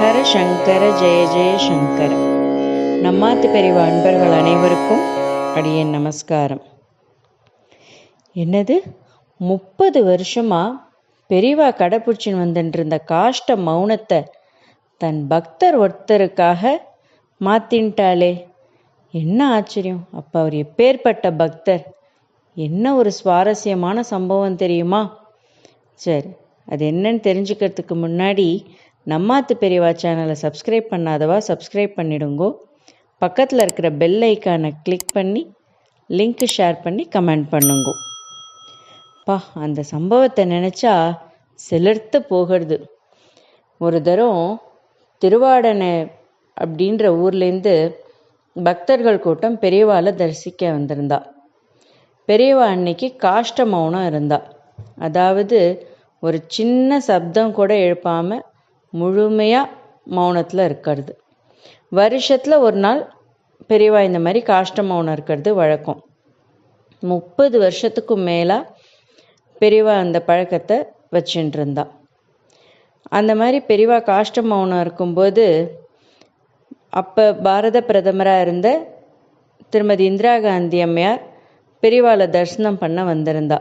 ஹர சங்கர ஜெய ஜெய சங்கர. நம்மாத்து பெரிவ அன்பர்கள் அனைவருக்கும் அடியேன் நமஸ்காரம். என்னது? முப்பது வருஷமா பெரிவா கடைப்பிடிச்சின்னு வந்துட்டு இருந்த காஷ்ட மௌனத்தை தன் பக்தர் ஒருத்தருக்காக மாத்தின்ட்டாளே. என்ன ஆச்சரியம்? அப்போ அவர் எப்பேற்பட்ட பக்தர்? என்ன ஒரு சுவாரஸ்யமான சம்பவம் தெரியுமா? சரி அது என்னன்னு தெரிஞ்சுக்கிறதுக்கு முன்னாடி நம்மாத்து பெரியவா சேனலை சப்ஸ்கிரைப் பண்ணாதவா சப்ஸ்கிரைப் பண்ணிடுங்கோ. பக்கத்தில் இருக்கிற பெல் ஐக்கானை கிளிக் பண்ணி லிங்க் ஷேர் பண்ணி கமெண்ட் பண்ணுங்கோ. பா அந்த சம்பவத்தை நினச்சா சிலிர்த்து போகிறது. ஒரு தரம் திருவாடனை அப்படின்ற ஊர்லேருந்து பக்தர்கள் கூட்டம் பெரியவாளை தரிசிக்க வந்திருந்தா. பெரியவா அன்னைக்கு காஷ்ட மௌனம் இருந்தா. அதாவது ஒரு சின்ன சப்தம் கூட எழுப்பாமல் முழுமையாக மௌனத்தில் இருக்கிறது. வருஷத்தில் ஒரு நாள் பெரியவா இந்த மாதிரி காஷ்ட மௌனம் இருக்கிறது வழக்கம். முப்பது வருஷத்துக்கும் மேலாக பெரியவா அந்த பழக்கத்தை வச்சுட்டு இருந்தா. அந்த மாதிரி பெரியவா காஷ்ட மௌனம் இருக்கும்போது அப்போ பாரத பிரதமராக இருந்த திருமதி இந்திரா காந்தி அம்மையார் பெரியவாளை தரிசனம் பண்ண வந்திருந்தா.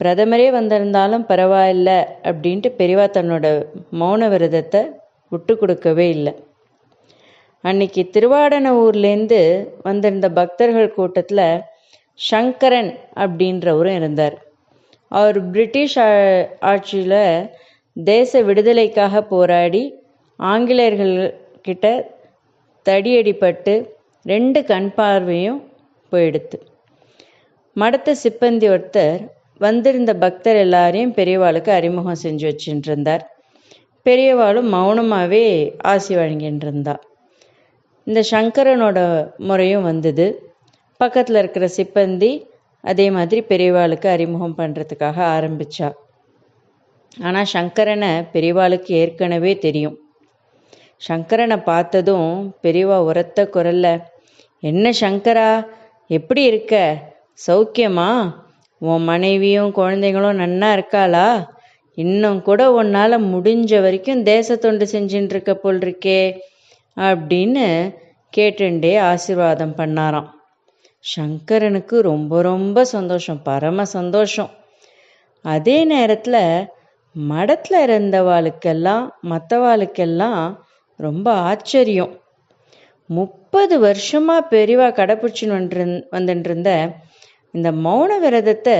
பிரதமரே வந்திருந்தாலும் பரவாயில்ல அப்படின்ட்டு பெரியவா தன்னோட மௌன விரதத்தை விட்டு கொடுக்கவே இல்லை. அன்னைக்கு திருவாடன ஊர்லேருந்து வந்திருந்த பக்தர்கள் கூட்டத்தில் சங்கரன் அப்படின்றவரும் இருந்தார். அவர் பிரிட்டிஷ் ஆட்சியில் தேச விடுதலைக்காக போராடி ஆங்கிலேயர்கள் கிட்ட தடியடிப்பட்டு ரெண்டு கண் பார்வையும் போயிடுத்து. மடத்த சிப்பந்தி ஒருத்தர் வந்திருந்த பக்தர் எல்லாரையும் பெரியவாளுக்கு அறிமுகம் செஞ்சு வச்சுட்டு இருந்தார் பெரியவாளும் மௌனமாகவே ஆசி வழங்கிட்டு இருந்தா இந்த சங்கரனோட முறையும் வந்தது. பக்கத்தில் இருக்கிற சிப்பந்தி அதே மாதிரி பெரியவாளுக்கு அறிமுகம் பண்ணுறதுக்காக ஆரம்பித்தா ஆனால் சங்கரனை பெரியவாளுக்கு ஏற்கனவே தெரியும். சங்கரனை பார்த்ததும் பெரியவா உரத்த குரல்ல என்ன சங்கரா? எப்படி இருக்க? சௌக்கியமா? உன் மனைவியும் குழந்தைங்களும் நன்னா இருக்காளா? இன்னும் கூட உன்னால் முடிஞ்ச வரைக்கும் தேச தொண்டு செஞ்சுட்டு இருக்க போல் இருக்கே அப்படின்னு கேட்டுண்டே ஆசீர்வாதம் பண்ணாராம். சங்கரனுக்கு ரொம்ப ரொம்ப சந்தோஷம் பரம சந்தோஷம். அதே நேரத்தில் மடத்தில் இருந்தவாளுக்கெல்லாம் மற்றவாளுக்கெல்லாம் ரொம்ப ஆச்சரியம். முப்பது வருஷமாக பெரிவா கடைப்பிடிச்சின்னு வந்து வந்துட்டு இருந்த இந்த மௌன விரதத்தை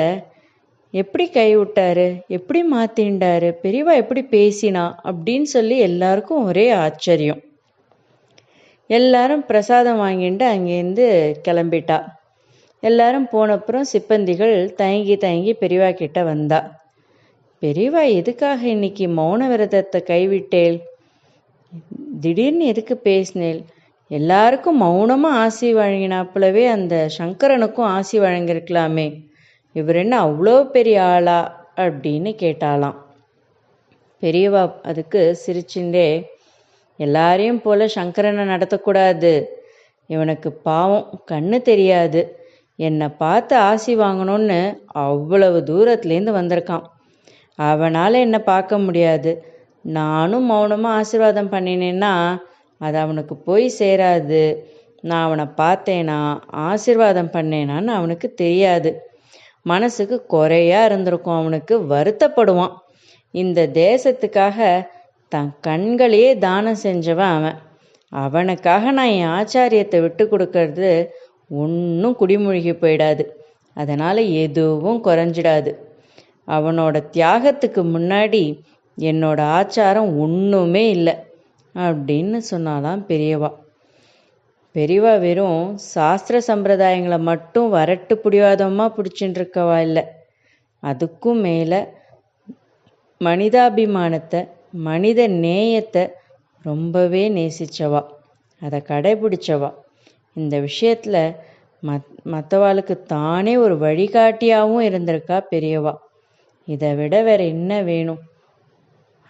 எப்படி கைவிட்டாரு? எப்படி மாற்றிண்டாரு பெரியவா எப்படி பேசினா? அப்படின்னு சொல்லி எல்லாருக்கும் ஒரே ஆச்சரியம். எல்லாரும் பிரசாதம் வாங்கிட்டு அங்கேருந்து கிளம்பிட்டா. எல்லாரும் போனப்புறம் சிப்பந்திகள் தயங்கி தயங்கி பெரியவா கிட்ட வந்தா. பெரியவா எதுக்காக இன்னைக்கு மௌன விரதத்தை கைவிட்டேள் திடீர்னு எதுக்கு பேசினேள் எல்லாருக்கும் மௌனமாக ஆசி வழங்கினாப்புலவே அந்த சங்கரனுக்கும் ஆசி வழங்கியிருக்கலாமே. இவர் என்ன அவ்வளோ பெரிய ஆளா அப்படின்னு கேட்டாலாம். பெரியவா அதுக்கு சிரிச்சுண்டே எல்லாரையும் போல சங்கரனை நடத்தக்கூடாது. இவனுக்கு பாவம் கண்ணு தெரியாது. என்னை பார்த்து ஆசி வாங்கணும்னு அவ்வளவு தூரத்துலேருந்து வந்திருக்கான். அவனால் என்னை பார்க்க முடியாது. நானும் மௌனமாக ஆசீர்வாதம் பண்ணினேன்னா அது அவனுக்கு போய் சேராது. நான் அவனை பார்த்தேனா? ஆசீர்வாதம் பண்ணேனான்னு அவனுக்கு தெரியாது. மனசுக்கு குறையா இருந்திருக்கும். அவனுக்கு வருத்தப்படுவான். இந்த தேசத்துக்காக தன் கண்களையே தானம் செஞ்சவன் அவன். அவனுக்காக நான் என் ஆச்சாரியத்தை விட்டு கொடுக்கறது ஒன்றும் குடிமூழ்கி போயிடாது. அதனால் எதுவும் குறைஞ்சிடாது. அவனோட தியாகத்துக்கு முன்னாடி என்னோட ஆச்சாரம் ஒன்றுமே இல்லை. அப்படின்னு சொன்னாலாம் பெரியவா. பெரியவா வெறும் சாஸ்திர சம்பிரதாயங்களை மட்டும் வரட்டு பிடிவாதமாக பிடிச்சின்னு இருக்கவா இல்லை. அதுக்கும் மேலே மனிதாபிமானத்தை மனித நேயத்தை ரொம்பவே நேசிச்சவா. அதை கடைபிடிச்சவா. இந்த விஷயத்தில் மத் மற்றவாளுக்கு தானே ஒரு வழிகாட்டியாகவும் இருந்திருக்கா பெரியவா. இதை விட வேற என்ன வேணும்?